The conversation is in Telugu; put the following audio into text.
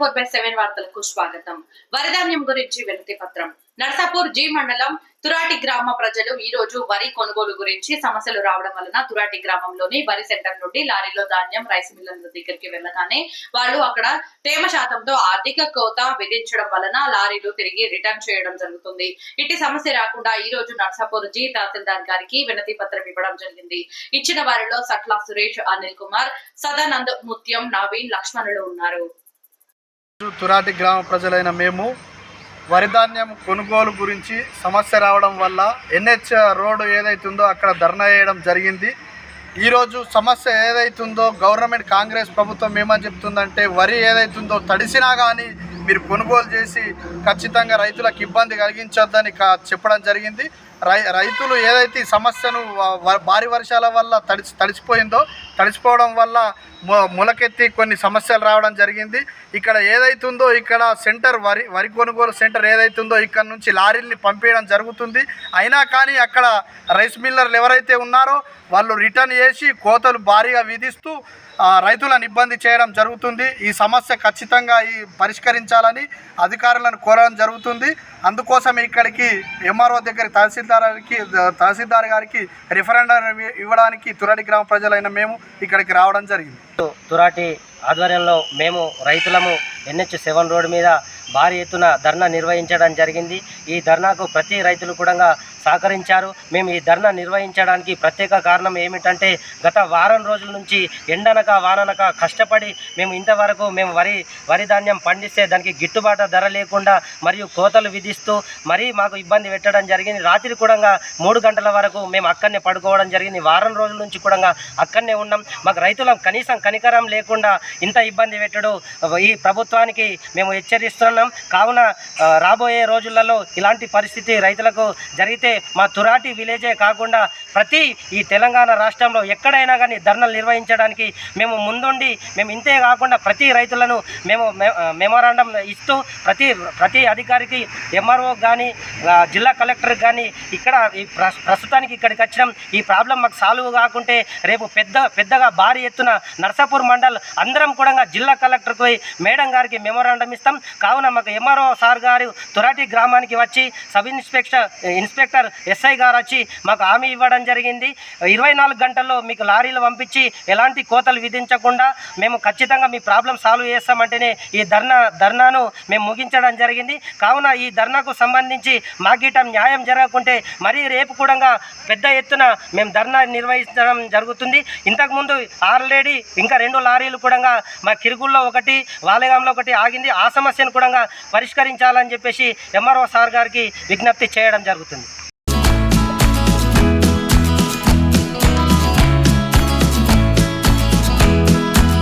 ఫోర్ బై సెవెన్ వార్తలకు స్వాగతం. వరిధాన్యం గురించి వినతి పత్రం. నర్సాపూర్ జి మండలం తురాటి గ్రామ ప్రజలు ఈ రోజు వరి కొనుగోలు గురించి సమస్యలు రావడం వలన తురాటి గ్రామంలోని వరి సెంటర్ నుండి లారీలో ధాన్యం రైస్ మిల్లర్ల దగ్గరికి వెళ్ళగానే వాళ్ళు అక్కడ తేమ శాతంతో ఆర్థిక కోత విధించడం వలన లారీలు తిరిగి రిటర్న్ చేయడం జరుగుతుంది. ఇట్టి సమస్య రాకుండా ఈ రోజు నర్సాపూర్ జి తహసీల్దార్ గారికి వినతి పత్రం ఇవ్వడం జరిగింది. ఇచ్చిన వారిలో సట్ల సురేష్ అనిల్ కుమార్ సదానంద్ ముత్యం నవీన్ లక్ష్మణులు ఉన్నారు. తురాటి గ్రామ ప్రజలైన మేము వరిధాన్యం కొనుగోలు గురించి సమస్య రావడం వల్ల ఎన్హెచ్ రోడ్డు ఏదైతుందో అక్కడ ధర్నా వేయడం జరిగింది. ఈరోజు సమస్య ఏదైతుందో గవర్నమెంట్ కాంగ్రెస్ ప్రభుత్వం ఏమని చెప్తుందంటే వరి ఏదైతుందో తడిసినా కానీ మీరు కొనుగోలు చేసి ఖచ్చితంగా రైతులకు ఇబ్బంది కలిగించొద్దని కా- చెప్పడం జరిగింది. రై రైతులు ఏదైతే ఈ సమస్యను భారీ వర్షాల వల్ల తడిచి తడిచిపోయిందో తడిచిపోవడం వల్ల ము- మొలకెత్తి కొన్ని సమస్యలు రావడం జరిగింది. ఇక్కడ ఏదైతుందో ఇక్కడ సెంటర్ వరి వరి కొనుగోలు సెంటర్ ఏదైతుందో ఇక్కడ నుంచి లారీల్ని పంపించడం జరుగుతుంది. అయినా కానీ అక్కడ రైస్ మిల్లర్లు ఎవరైతే ఉన్నారో వాళ్ళు రిటర్న్ చేసి కోతలు భారీగా విధిస్తూ రైతులను ఇబ్బంది చేయడం జరుగుతుంది. ఈ సమస్య ఖచ్చితంగా ఈ పరిష్కరించాలని అధికారులను కోరడం జరుగుతుంది. అందుకోసం ఇక్కడికి ఎంఆర్ఓ దగ్గర తహసీల్ తహసీల్దార్కి తహసీల్దార్ గారికి రిఫరెండం ఇవ్వడానికి తురడి గ్రామ ప్రజలైన మేము ఇక్కడికి రావడం జరిగింది. తురాటి ఆధ్వర్యంలో మేము రైతులము ఎన్హెచ్ సెవెన్ రోడ్ మీద భారీ ఎత్తున ధర్నా నిర్వహించడం జరిగింది. ఈ ధర్నాకు ప్రతి రైతులు కూడా సహకరించారు. మేము ఈ ధర్నా నిర్వహించడానికి ప్రత్యేక కారణం ఏమిటంటే గత వారం రోజుల నుంచి ఎండనక వాననక కష్టపడి మేము ఇంతవరకు మేము వరి వరి ధాన్యం పండిస్తే దానికి గిట్టుబాటు ధర లేకుండా మరియు కోతలు విధిస్తూ మరీ మాకు ఇబ్బంది పెట్టడం జరిగింది. రాత్రి కూడా మూడు గంటల వరకు మేము అక్కడనే పడుకోవడం జరిగింది. వారం రోజుల నుంచి కూడా అక్కడనే ఉన్నాం. మాకు రైతులం కనీసం కనికరం లేకుండా ఇంత ఇబ్బంది పెట్టడు. ఈ ప్రభుత్వానికి మేము హెచ్చరిస్తున్నాం. కావున రాబోయే రోజులలో ఇలాంటి పరిస్థితి రైతులకు జరిగితే మా తురాటి విలేజే కాకుండా ప్రతి ఈ తెలంగాణ రాష్ట్రంలో ఎక్కడైనా కానీ ధర్నలు నిర్వహించడానికి మేము ముందుండి మేము ఇంతే కాకుండా ప్రతి రైతులను మేము మెమోరాండం ఇస్తూ ప్రతి ప్రతి అధికారికి ఎంఆర్ఓ కానీ జిల్లా కలెక్టర్ కానీ ఇక్కడ ఈ ప్ర- ప్రస్తుతానికి ఇక్కడికి వచ్చినాం. ఈ ప్రాబ్లం మాకు సాల్వ్ కాకుంటే రేపు పెద్ద పెద్దగా భారీ ఎత్తున నర్సాపూర్ మండల్ అందరూ కూడా జిల్లా కలెక్టర్కి పోయి మేడం గారికి మెమోరాండం ఇస్తాం. కావున మాకు ఎంఆర్ఓ సార్ గారు తురాటి గ్రామానికి వచ్చి సబ్ ఇన్స్పెక్టర్ ఇన్స్పెక్టర్ ఎస్ఐ గారు వచ్చి మాకు హామీ ఇవ్వడం జరిగింది. ఇరవై నాలుగు గంటల్లో మీకు లారీలు పంపించి ఎలాంటి కోతలు విధించకుండా మేము ఖచ్చితంగా మీ ప్రాబ్లం సాల్వ్ చేస్తామంటేనే ఈ ధర్నా ధర్నాను మేము ముగించడం జరిగింది. కావున ఈ ధర్నాకు సంబంధించి మాకిట న్యాయం జరగకుంటే మరీ రేపు కూడా పెద్ద ఎత్తున మేము ధర్నా నిర్వహించడం జరుగుతుంది. ఇంతకుముందు ఆల్రెడీ ఇంకా రెండు లారీలు కూడా మా కిరుగుల్లో ఒకటి వాలేగాంలో ఒకటి ఆగింది. ఆ సమస్యను కూడా పరిష్కరించాలని చెప్పేసి ఎంఆర్ఓ సార్ గారికి విజ్ఞప్తి చేయడం జరుగుతుంది.